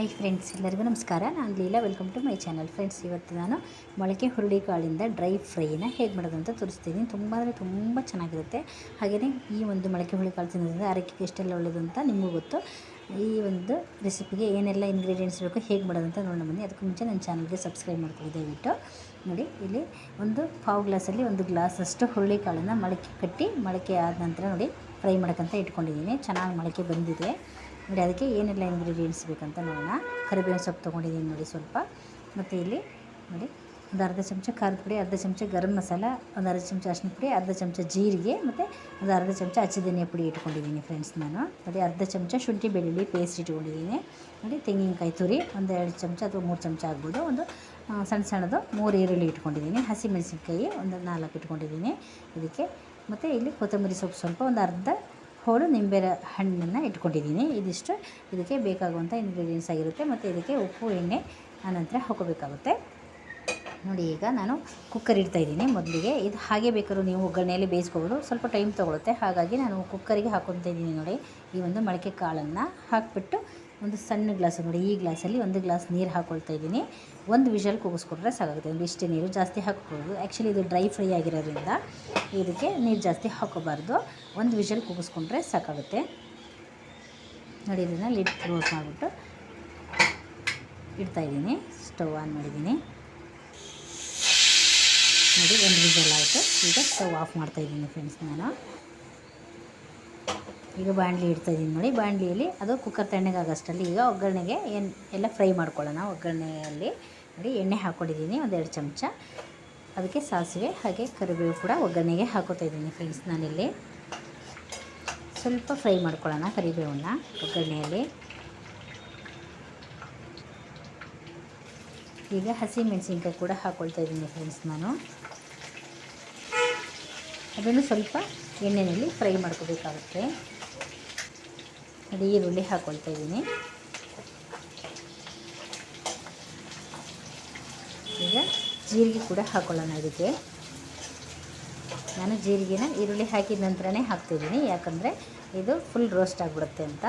Hi friends ಎಲ್ಲರಿಗೂ ನಮಸ್ಕಾರ. ನಾನು Leela welcome to my channel friends ಇವತ್ತು ನಾನು ಮೊಳಕೆ ಹುರುಳಿಕಾಳಿಂದ ಡ್ರೈ ಫ್ರೈನ ಹೇಗೆ ಮಾಡೋದು ಅಂತ ತೋರಿಸ್ತೀನಿ. ತುಂಬ ಅಂದರೆ ತುಂಬ ಚೆನ್ನಾಗಿರುತ್ತೆ. ಹಾಗೆಯೇ ಈ ಒಂದು ಮೊಳಕೆ ಹುರುಳಿಕಾಳು ತಿನ್ನೋದ್ರಿಂದ ಆರೋಗ್ಯಕ್ಕೆ ಎಷ್ಟೆಲ್ಲ ಒಳ್ಳೆಯದು ಅಂತ ನಿಮಗೂ ಗೊತ್ತು. ಈ ಒಂದು ರೆಸಿಪಿಗೆ ಏನೆಲ್ಲ ಇಂಗ್ರೀಡಿಯೆಂಟ್ಸ್ ಬೇಕು, ಹೇಗೆ ಮಾಡೋದು ಅಂತ ನೋಡೋಣ ಬನ್ನಿ. ಅದಕ್ಕೆ ಮುಂಚೆ ನನ್ನ ಚಾನಲ್ಗೆ ಸಬ್ಸ್ಕ್ರೈಬ್ ಮಾಡ್ಕೊಳ್ಳಿ. ದಯವಿಟ್ಟು. ನೋಡಿ, ಇಲ್ಲಿ ಒಂದು ಪಾವು ಗ್ಲಾಸಲ್ಲಿ ಒಂದು ಗ್ಲಾಸಷ್ಟು ಹುರುಳಿಕಾಳನ್ನು ಮೊಳಕೆ ಕಟ್ಟಿ, ಮೊಳಕೆ ಆದ ನಂತರ ನೋಡಿ ಫ್ರೈ ಮಾಡೋಕ್ಕಂತ ಇಟ್ಕೊಂಡಿದ್ದೀನಿ. ಚೆನ್ನಾಗಿ ಮೊಳಕೆ ಬಂದಿದೆ. ನೋಡಿ, ಅದಕ್ಕೆ ಏನೆಲ್ಲ ಇಂಗ್ರೀಡಿಯೆಂಟ್ಸ್ ಬೇಕಂತ ನೋಡೋಣ. ಕರಿಬೇವಿನ ಸೊಪ್ಪು ತೊಗೊಂಡಿದ್ದೀನಿ ನೋಡಿ ಸ್ವಲ್ಪ. ಮತ್ತು ಇಲ್ಲಿ ನೋಡಿ, ಒಂದು ಅರ್ಧ ಚಮಚ ಖಾರದ ಪುಡಿ, ಅರ್ಧ ಚಮಚ ಗರಂ ಮಸಾಲ, ಒಂದು ಅರ್ಧ ಚಮಚ ಅರಿಶಿನ ಪುಡಿ, ಅರ್ಧ ಚಮಚ ಜೀರಿಗೆ, ಮತ್ತು ಒಂದು ಅರ್ಧ ಚಮಚ ಹಚ್ಚಿದೆಣ್ಣೆ ಪುಡಿ ಇಟ್ಕೊಂಡಿದ್ದೀನಿ ಫ್ರೆಂಡ್ಸ್ ನಾನು. ನೋಡಿ, ಅರ್ಧ ಚಮಚ ಶುಂಠಿ ಬೆಳ್ಳುಳ್ಳಿ ಪೇಸ್ಟ್ ಇಟ್ಕೊಂಡಿದ್ದೀನಿ. ನೋಡಿ, ತೆಂಗಿನಕಾಯಿ ತುರಿ, ಒಂದು ಎರಡು ಚಮಚ ಅಥವಾ ಮೂರು ಚಮಚ ಆಗ್ಬೋದು. ಒಂದು ಸಣ್ಣ ಸಣ್ಣದು ಮೂರು ಈರುಳ್ಳಿ ಇಟ್ಕೊಂಡಿದ್ದೀನಿ. ಹಸಿಮೆಣಸಿನ್ಕಾಯಿ ಒಂದು ನಾಲ್ಕು ಇಟ್ಕೊಂಡಿದ್ದೀನಿ ಇದಕ್ಕೆ. ಮತ್ತು ಇಲ್ಲಿ ಕೊತ್ತಂಬರಿ ಸೊಪ್ಪು ಸ್ವಲ್ಪ ಒಂದು ಅರ್ಧ ಹೋಳು ನಿಂಬೆ ಹಣ್ಣನ್ನು ಇಟ್ಕೊಂಡಿದ್ದೀನಿ. ಇದಿಷ್ಟು. ಇದಕ್ಕೆ ಬೇಕಾಗುವಂಥ ಇಂಗ್ರೀಡಿಯೆಂಟ್ಸ್ ಆಗಿರುತ್ತೆ. ಮತ್ತು ಇದಕ್ಕೆ ಉಪ್ಪು, ಎಣ್ಣೆ, ಆನಂತರ ಹಾಕೋಬೇಕಾಗುತ್ತೆ ನೋಡಿ ಈಗ ನಾನು ಕುಕ್ಕರ್ ಇಡ್ತಾ ಇದ್ದೀನಿ ಮೊದಲಿಗೆ. ಇದು ಹಾಗೆ ಬೇಕಾದ್ರೂ ನೀವು ಒಗ್ಗರಣೆಯಲ್ಲಿ ಬೇಯಿಸ್ಕೋಬೋದು. ಸ್ವಲ್ಪ ಟೈಮ್ ತೊಗೊಳುತ್ತೆ. ಹಾಗಾಗಿ ನಾನು ಕುಕ್ಕರಿಗೆ ಹಾಕೊತ ಇದ್ದೀನಿ ನೋಡಿ. ಈ ಒಂದು ಮೊಳಕೆ ಕಾಳನ್ನು ಹಾಕಿಬಿಟ್ಟು ಒಂದು ಸಣ್ಣ ಗ್ಲಾಸ್ ನೋಡಿ. ಈ ಗ್ಲಾಸಲ್ಲಿ ಒಂದು ಗ್ಲಾಸ್ ನೀರು ಹಾಕ್ಕೊಳ್ತಾ ಇದ್ದೀನಿ. ಒಂದು ವಿಷಲ್ ಕೂಗಿಸ್ಕೊಟ್ರೆ ಸಾಕಾಗುತ್ತೆ ಒಂದು ಇಷ್ಟೇ ನೀರು ಜಾಸ್ತಿ ಹಾಕ್ಬೋದು ಆ್ಯಕ್ಚುಲಿ ಇದು ಡ್ರೈ ಫ್ರೈ ಆಗಿರೋದ್ರಿಂದ ಇದಕ್ಕೆ ನೀರು ಜಾಸ್ತಿ ಹಾಕೋಬಾರ್ದು. ಒಂದು ವಿಷಲ್ ಕೂಗಿಸ್ಕೊಂಡ್ರೆ ಸಾಕಾಗುತ್ತೆ. ನೋಡಿ, ಇದನ್ನು ಲಿಡ್ ಕ್ಲೋಸ್ ಮಾಡಿಬಿಟ್ಟು ಇಡ್ತಾಯಿದ್ದೀನಿ ಸ್ಟವ್ ಆನ್ ಮಾಡಿದ್ದೀನಿ. ನೋಡಿ, ಒಂದು ವಿಸಲ್ ಆಯಿತು. ಈಗ ಸ್ಟವ್ ಆಫ್ ಮಾಡ್ತಾಯಿದ್ದೀನಿ ಫ್ರೆಂಡ್ಸ್ ನಾನು. ಈಗ ಬಾಣಲಿ ಇಡ್ತಾಯಿದ್ದೀನಿ ನೋಡಿ, ಬಾಣಲಿಯಲ್ಲಿ ಅದು ಕುಕ್ಕರ್ ತಣ್ಣಗಾಗೋಷ್ಟರಲ್ಲಿ ಈಗ ಒಗ್ಗರಣೆಗೆ ಏನು, ಎಲ್ಲ ಫ್ರೈ ಮಾಡ್ಕೊಳ್ಳೋಣ. ಒಗ್ಗರಣೆಯಲ್ಲಿ ನೋಡಿ, ಎಣ್ಣೆ ಹಾಕ್ಕೊಂಡಿದ್ದೀನಿ ಒಂದೆರಡು ಚಮಚ. ಅದಕ್ಕೆ ಸಾಸಿವೆ ಹಾಗೆ ಕರಿಬೇವು ಕೂಡ ಒಗ್ಗರಣೆಗೆ ಹಾಕೋತಾ ಇದ್ದೀನಿ ಫ್ರೆಂಡ್ಸ್ ನಾನಿಲ್ಲಿ. ಸ್ವಲ್ಪ ಫ್ರೈ ಮಾಡ್ಕೊಳ್ಳೋಣ ಕರಿಬೇವನ್ನ ಒಗ್ಗರಣೆಯಲ್ಲಿ. ಈಗ ಹಸಿ ಮೆಣಸಿನ್ಕಾಯಿ ಕೂಡ ಹಾಕ್ಕೊಳ್ತಾ ಇದ್ದೀನಿ ಫ್ರೆಂಡ್ಸ್ ನಾನು. ಅದನ್ನು ಸ್ವಲ್ಪ ಎಣ್ಣೆಯಲ್ಲಿ ಫ್ರೈ ಮಾಡ್ಕೋಬೇಕಾಗುತ್ತೆ. ಅದು ಈರುಳ್ಳಿ ಹಾಕ್ಕೊಳ್ತಾ ಇದ್ದೀನಿ. ಈಗ ಜೀರಿಗೆ ಕೂಡ ಹಾಕ್ಕೊಳ್ಳೋಣ ಇದಕ್ಕೆ. ನಾನು ಜೀರಿಗೆನ ಈರುಳ್ಳಿ ಹಾಕಿದ ನಂತರನೇ ಹಾಕ್ತಿದ್ದೀನಿ. ಯಾಕಂದರೆ ಇದು ಫುಲ್ ರೋಸ್ಟ್ ಆಗಿಬಿಡುತ್ತೆ ಅಂತ.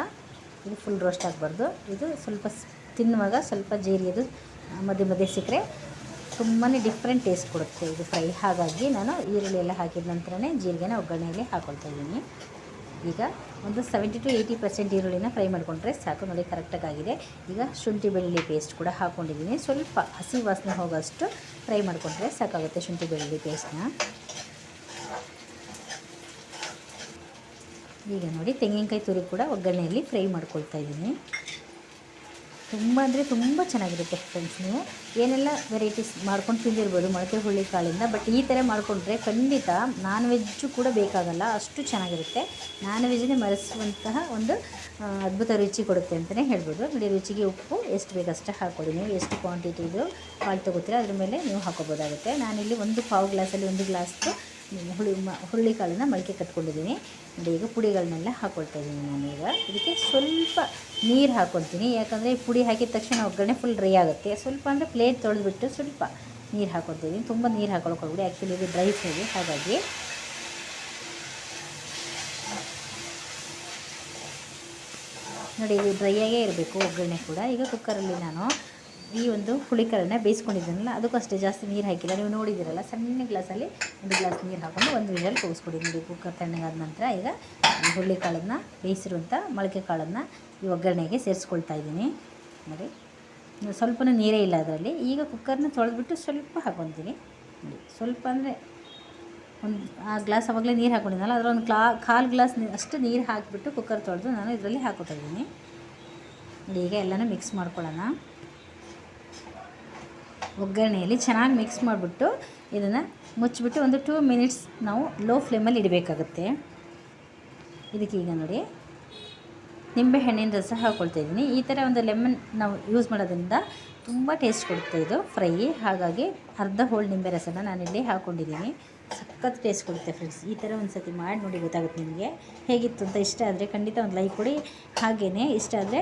ಇದು ಫುಲ್ ರೋಸ್ಟ್ ಆಗಬಾರ್ದು. ಇದು ಸ್ವಲ್ಪ ತಿನ್ನುವಾಗ ಸ್ವಲ್ಪ ಜೀರಿಗೆದು ಮಧ್ಯೆ ಮಧ್ಯೆ ಸಿಕ್ಕರೆ ತುಂಬಾ ಡಿಫ್ರೆಂಟ್ ಟೇಸ್ಟ್ ಕೊಡುತ್ತೆ ಇದು ಫ್ರೈ ಹಾಗಾಗಿ ನಾನು ಈರುಳ್ಳಿ ಎಲ್ಲ ಹಾಕಿದ ನಂತರನೇ ಜೀರಿಗೆನ ಒಗ್ಗರಣೆಯಲ್ಲಿ ಹಾಕೊಳ್ತಾ ಇದ್ದೀನಿ. ಈಗ ಒಂದು ಸೆವೆಂಟಿ ಟು ಏಯ್ಟಿ ಪರ್ಸೆಂಟ್ ಈರುಳ್ಳಿನ ಫ್ರೈ ಮಾಡಿಕೊಂಡ್ರೆ ಸಾಕು, ನೋಡಿ ಕರೆಕ್ಟಾಗಿದೆ ಈಗ ಶುಂಠಿ ಬೆಳ್ಳುಳ್ಳಿ ಪೇಸ್ಟ್ ಕೂಡ ಹಾಕ್ಕೊಂಡಿದ್ದೀನಿ ಸ್ವಲ್ಪ ಹಸಿ ವಾಸನೆ ಹೋಗೋಷ್ಟು ಫ್ರೈ ಮಾಡಿಕೊಂಡ್ರೆ ಸಾಕಾಗುತ್ತೆ ಶುಂಠಿ ಬೆಳ್ಳುಳ್ಳಿ ಪೇಸ್ಟ್ನ ಈಗ ನೋಡಿ ತೆಂಗಿನಕಾಯಿ ತುರಿ ಕೂಡ ಒಗ್ಗರಣೆಯಲ್ಲಿ ಫ್ರೈ ಮಾಡ್ಕೊಳ್ತಾ ಇದ್ದೀನಿ. ತುಂಬ ಅಂದರೆ ತುಂಬ ಚೆನ್ನಾಗಿರುತ್ತೆ ಫ್ರೆಂಡ್ಸ್ ನೀವು. ಏನೆಲ್ಲ ವೆರೈಟೀಸ್ ಮಾಡ್ಕೊಂಡು ತಿಂದಿರ್ಬೋದು ಮೊಳಕೆ ಹುಳ್ಳಿ ಕಾಳಿಂದ, ಬಟ್ ಈ ಥರ ಮಾಡಿಕೊಂಡ್ರೆ ಖಂಡಿತ ನಾನ್ ವೆಜ್ಜು ಕೂಡ ಬೇಕಾಗಲ್ಲ, ಅಷ್ಟು ಚೆನ್ನಾಗಿರುತ್ತೆ. ನಾನ್ ವೆಜ್ನೇ ಮರೆಸುವಂತಹ ಒಂದು ಅದ್ಭುತ ರುಚಿ ಕೊಡುತ್ತೆ ಅಂತಲೇ ಹೇಳ್ಬೋದು. ನೋಡಿ, ರುಚಿಗೆ ಉಪ್ಪು ಎಷ್ಟು ಬೇಕಷ್ಟು ಹಾಕ್ಕೊಡಿ ನೀವು, ಎಷ್ಟು ಕ್ವಾಂಟಿಟಿದು ಕಾಳು ತೊಗೋತೀರ ಅದ್ರ ಮೇಲೆ ನೀವು ಹಾಕೋಬೋದಾಗುತ್ತೆ ನಾನಿಲ್ಲಿ ಒಂದು ಪಾವು ಗ್ಲಾಸಲ್ಲಿ ಒಂದು ಗ್ಲಾಸ್ದು ಹುಳಿ ಮ, ಹುರುಳಿ ಕಾಳನ್ನು ಮೊಳಕೆ ಕಟ್ಕೊಂಡಿದ್ದೀನಿ. ನೋಡಿ, ಈಗ ಪುಡಿಗಳನ್ನೆಲ್ಲ ಹಾಕ್ಕೊಳ್ತಾ ಇದ್ದೀನಿ ನಾನೀಗ. ಇದಕ್ಕೆ ಸ್ವಲ್ಪ ನೀರು ಹಾಕ್ಕೊಳ್ತೀನಿ ಯಾಕಂದರೆ ಪುಡಿ ಹಾಕಿದ ತಕ್ಷಣ ಒಗ್ಗರಣೆ ಫುಲ್ ಡ್ರೈ ಆಗುತ್ತೆ. ಸ್ವಲ್ಪ ಅಂದರೆ ಪ್ಲೇಟ್ ತೊಳೆದ್ಬಿಟ್ಟು ಸ್ವಲ್ಪ ನೀರು ಹಾಕ್ಕೊಳ್ತೀನಿ ತುಂಬ ನೀರು ಹಾಕ್ಕೊಳ್ಕೊಳ್ಬಿಡಿ ಆ್ಯಕ್ಚುಲಿ ಇದು ಡ್ರೈ ಫ್ರೈ ಹಾಗಾಗಿ ನೋಡಿ, ಇದು ಡ್ರೈಯಾಗೇ ಇರಬೇಕು ಒಗ್ಗರಣೆ ಕೂಡ. ಈಗ ಕುಕ್ಕರಲ್ಲಿ ನಾನು ಈ ಒಂದು ಹುಳಿಕಾಳನ್ನ ಬೇಯಿಸ್ಕೊಂಡಿದ್ದೀನಲ್ಲ, ಅದಕ್ಕೂ ಅಷ್ಟೇ ಜಾಸ್ತಿ ನೀರು ಹಾಕಿಲ್ಲ. ನೀವು ನೋಡಿದ್ದೀರಲ್ಲ, ಸಣ್ಣ ಗ್ಲಾಸಲ್ಲಿ ಒಂದು ಗ್ಲಾಸ್ ನೀರು ಹಾಕೊಂಡು ಒಂದು ವಿಷಲ್ ಕೂಗಿಸ್ಕೊಡಿ. ನೋಡಿ, ಕುಕ್ಕರ್ ತಣ್ಣಗಾದ ನಂತರ ಈಗ ಈ ಹುರುಳಿಕಾಳನ್ನು ಬೇಯಿಸಿರುವಂಥ ಮೊಳಕೆ ಕಾಳನ್ನು ಈ ಒಗ್ಗರಣೆಗೆ ಸೇರಿಸ್ಕೊಳ್ತಾ ಇದ್ದೀನಿ. ನೋಡಿ, ಇನ್ನು ಸ್ವಲ್ಪನೂ ನೀರೇ ಇಲ್ಲ ಅದರಲ್ಲಿ. ಈಗ ಕುಕ್ಕರ್ನ ತೊಳೆದ್ಬಿಟ್ಟು ಸ್ವಲ್ಪ ಹಾಕೊತೀನಿ. ನೋಡಿ, ಸ್ವಲ್ಪ ಅಂದರೆ ಒಂದು ಆ ಗ್ಲಾಸ್ ಅವಾಗಲೇ ನೀರು ಹಾಕೊಂಡಿದ್ದಲ್ಲ ಅದರ ಒಂದು ಕ್ಲಾ, ಕಾಲು ಗ್ಲಾಸ್ ನೀರು ಅಷ್ಟು ನೀರು ಹಾಕಿಬಿಟ್ಟು ಕುಕ್ಕರ್ ತೊಳೆದು ನಾನು ಇದರಲ್ಲಿ ಹಾಕೋತಾ ಇದ್ದೀನಿ. ನೋಡಿ, ಈಗ ಎಲ್ಲನೂ ಮಿಕ್ಸ್ ಮಾಡ್ಕೊಳ್ಳೋಣ. ಒಗ್ಗರಣೆಯಲ್ಲಿ ಚೆನ್ನಾಗಿ ಮಿಕ್ಸ್ ಮಾಡಿಬಿಟ್ಟು ಇದನ್ನು ಮುಚ್ಚಿಬಿಟ್ಟು ಒಂದು ಟೂ ಮಿನಿಟ್ಸ್ ನಾವು ಲೋ ಫ್ಲೇಮಲ್ಲಿ ಇಡಬೇಕಾಗುತ್ತೆ. ಇದಕ್ಕೆ ಈಗ ನೋಡಿ ನಿಂಬೆಹಣ್ಣಿನ ರಸ ಹಾಕ್ಕೊಳ್ತಾ ಇದ್ದೀನಿ. ಈ ಥರ ಒಂದು ಲೆಮನ್ ನಾವು ಯೂಸ್ ಮಾಡೋದ್ರಿಂದ ತುಂಬ ಟೇಸ್ಟ್ ಕೊಡುತ್ತೆ ಇದು ಫ್ರೈ ಹಾಗಾಗಿ ಅರ್ಧ ಹೋಳು ನಿಂಬೆ ರಸನ ನಾನಿಲ್ಲಿ ಹಾಕ್ಕೊಂಡಿದ್ದೀನಿ ಸಖತ್ ಟೇಸ್ಟ್ ಕೊಡುತ್ತೆ ಫ್ರೆಂಡ್ಸ್ ಈ ಥರ ಒಂದು ಸತಿ ಮಾಡಿ ನೋಡಿ ಗೊತ್ತಾಗುತ್ತೆ ನಿಮಗೆ. ಹೇಗಿತ್ತು ಅಂತ ಇಷ್ಟ ಆದರೆ ಖಂಡಿತ ಒಂದು ಲೈಕ್ ಕೊಡಿ. ಹಾಗೇ ಇಷ್ಟ ಆದರೆ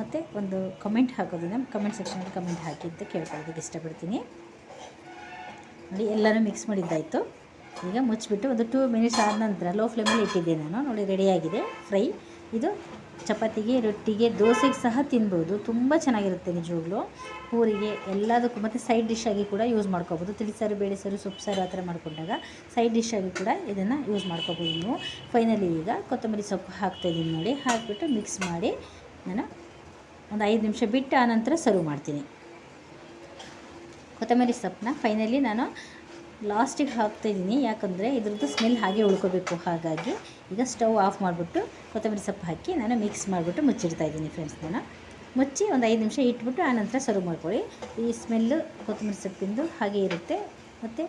ಮತ್ತು ಒಂದು ಕಮೆಂಟ್ ನಮ್ಮ ಕಮೆಂಟ್ ಸೆಕ್ಷನಲ್ಲಿ ಕಮೆಂಟ್ ಹಾಕಿ ಅಂತ ಕೇಳ್ಕೊಳ್ಳೋದಕ್ಕೆ ಇಷ್ಟಪಡ್ತೀನಿ. ನೋಡಿ ಎಲ್ಲರೂ ಮಿಕ್ಸ್ ಮಾಡಿದ್ದಾಯಿತು. ಈಗ ಮುಚ್ಚಿಬಿಟ್ಟು ಒಂದು ಟೂ ಮಿನಿಟ್ಸ್ ಆದ ನಂತರ ಲೋ ಫ್ಲೇಮಲ್ಲಿ ಇಟ್ಟಿದ್ದೆ ನಾನು. ನೋಡಿ ರೆಡಿಯಾಗಿದೆ ಫ್ರೈ ಇದು ಚಪಾತಿಗೆ, ರೊಟ್ಟಿಗೆ, ದೋಸೆಗೆ ಸಹ ತಿನ್ಬೋದು. ತುಂಬ ಚೆನ್ನಾಗಿರುತ್ತೆ ನಿಜವಾಗ್ಲೂ. ಪೂರಿಗೆ ಎಲ್ಲದಕ್ಕೂ ಮತ್ತು ಸೈಡ್ ಡಿಶ್ ಆಗಿ ಕೂಡ ಯೂಸ್ ಮಾಡ್ಕೋಬೋದು. ತಿಳಿಸಾರು ಬೇಳೆ ಸಾರು ಸೊಪ್ಪು ಸಾರು ಆ ಥರ ಮಾಡಿಕೊಂಡಾಗ ಸೈಡ್ ಡಿಶ್ ಆಗಿ ಕೂಡ ಇದನ್ನು ಯೂಸ್ ಮಾಡ್ಕೋಬೋದು ನೀವು. ಫೈನಲಿ ಈಗ ಕೊತ್ತಂಬರಿ ಸೊಪ್ಪು ಹಾಕ್ತಾಯಿದ್ದೀನಿ ನೋಡಿ. ಹಾಕಿಬಿಟ್ಟು ಮಿಕ್ಸ್ ಮಾಡಿ ನಾನು ಒಂದು ಐದು ನಿಮಿಷ ಬಿಟ್ಟು ಆನಂತರ ಸರ್ವ್ ಮಾಡ್ತೀನಿ. ಕೊತ್ತಂಬರಿ ಸೊಪ್ಪನ್ನ ಫೈನಲಿ ನಾನು ಲಾಸ್ಟಿಗೆ ಹಾಕ್ತಾಯಿದ್ದೀನಿ ಯಾಕಂದರೆ ಇದ್ರದ್ದು ಸ್ಮೆಲ್ ಹಾಗೆ ಉಳ್ಕೋಬೇಕು. ಹಾಗಾಗಿ ಈಗ ಸ್ಟವ್ ಆಫ್ ಮಾಡಿಬಿಟ್ಟು ಕೊತ್ತಂಬರಿ ಸೊಪ್ಪು ಹಾಕಿ ನಾನು ಮಿಕ್ಸ್ ಮಾಡಿಬಿಟ್ಟು ಮುಚ್ಚಿಡ್ತಾ ಇದ್ದೀನಿ ಫ್ರೆಂಡ್ಸ್ ನಾನು. ಮುಚ್ಚಿ ಒಂದು ಐದು ನಿಮಿಷ ಇಟ್ಬಿಟ್ಟು ಆನಂತರ ಸರ್ವ್ ಮಾಡ್ಕೊಳ್ಳಿ. ಈ ಸ್ಮೆಲ್ಲು ಕೊತ್ತಂಬರಿ ಸೊಪ್ಪಿಂದು ಹಾಗೆ ಇರುತ್ತೆ. ಮತ್ತು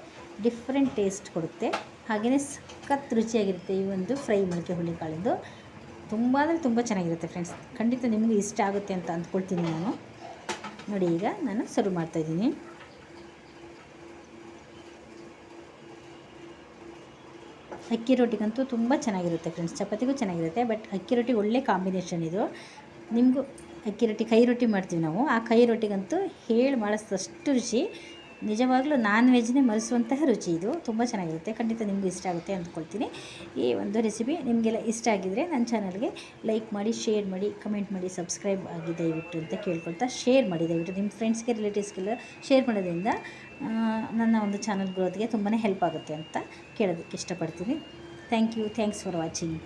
ಡಿಫ್ರೆಂಟ್ ಟೇಸ್ಟ್ ಕೊಡುತ್ತೆ. ಹಾಗೆಯೇ ಸಖತ್ ರುಚಿಯಾಗಿರುತ್ತೆ ಈ ಒಂದು ಫ್ರೈ ಮೊಳಕೆ ಹುಳ್ಳಿಕಾಳಿಂದು ತುಂಬ ಅಂದರೆ ತುಂಬ ಚೆನ್ನಾಗಿರುತ್ತೆ ಫ್ರೆಂಡ್ಸ್ ಖಂಡಿತ ನಿಮಗೂ ಇಷ್ಟ ಆಗುತ್ತೆ ಅಂತ ಅಂದ್ಕೊಳ್ತೀನಿ ನಾನು. ನೋಡಿ ಈಗ ನಾನು ಸರ್ವ್ ಮಾಡ್ತಾಯಿದ್ದೀನಿ ಅಕ್ಕಿ ರೊಟ್ಟಿಗಂತೂ ತುಂಬ ಚೆನ್ನಾಗಿರುತ್ತೆ ಫ್ರೆಂಡ್ಸ್ ಚಪಾತಿಗೂ ಚೆನ್ನಾಗಿರುತ್ತೆ ಬಟ್ ಅಕ್ಕಿ ರೊಟ್ಟಿ ಒಳ್ಳೆ ಕಾಂಬಿನೇಷನ್ ಇದು. ನಿಮಗೂ ಅಕ್ಕಿ ರೊಟ್ಟಿ, ಕೈ ರೊಟ್ಟಿ ಮಾಡ್ತೀವಿ ನಾವು. ಆ ಕೈ ರೊಟ್ಟಿಗಂತೂ ಹೇಳಿ ಮಾಡಿಸಿದಷ್ಟು ರುಚಿ. ನಿಜವಾಗ್ಲೂ ನಾನ್ ವೆಜ್ನೇ ಮರೆಸುವಂತಹ ರುಚಿ ಇದು. ತುಂಬ ಚೆನ್ನಾಗಿರುತ್ತೆ. ಖಂಡಿತ ನಿಮಗೂ ಇಷ್ಟ ಆಗುತ್ತೆ ಅಂದ್ಕೊಳ್ತೀನಿ. ಈ ಒಂದು ರೆಸಿಪಿ ನಿಮಗೆಲ್ಲ ಇಷ್ಟ ಆಗಿದರೆ ನನ್ನ ಚಾನಲ್ಗೆ ಲೈಕ್ ಮಾಡಿ ಶೇರ್ ಮಾಡಿ ಕಮೆಂಟ್ ಮಾಡಿ ಸಬ್ಸ್ಕ್ರೈಬ್ ಆಗಿ ದಯವಿಟ್ಟು ಅಂತ ಕೇಳ್ಕೊಳ್ತಾ ಶೇರ್ ಮಾಡಿ. ದಯವಿಟ್ಟು ನಿಮ್ಮ ಫ್ರೆಂಡ್ಸ್ಗೆ ರಿಲೇಟಿವ್ಸ್ಗೆಲ್ಲ ಶೇರ್ ಮಾಡೋದ್ರಿಂದ ನನ್ನ ಒಂದು ಚಾನಲ್ ಗ್ರೋತ್ಗೆ ತುಂಬಾ ಹೆಲ್ಪ್ ಆಗುತ್ತೆ ಅಂತ ಕೇಳೋದಕ್ಕೆ ಇಷ್ಟಪಡ್ತೀನಿ. Thank you thanks for watching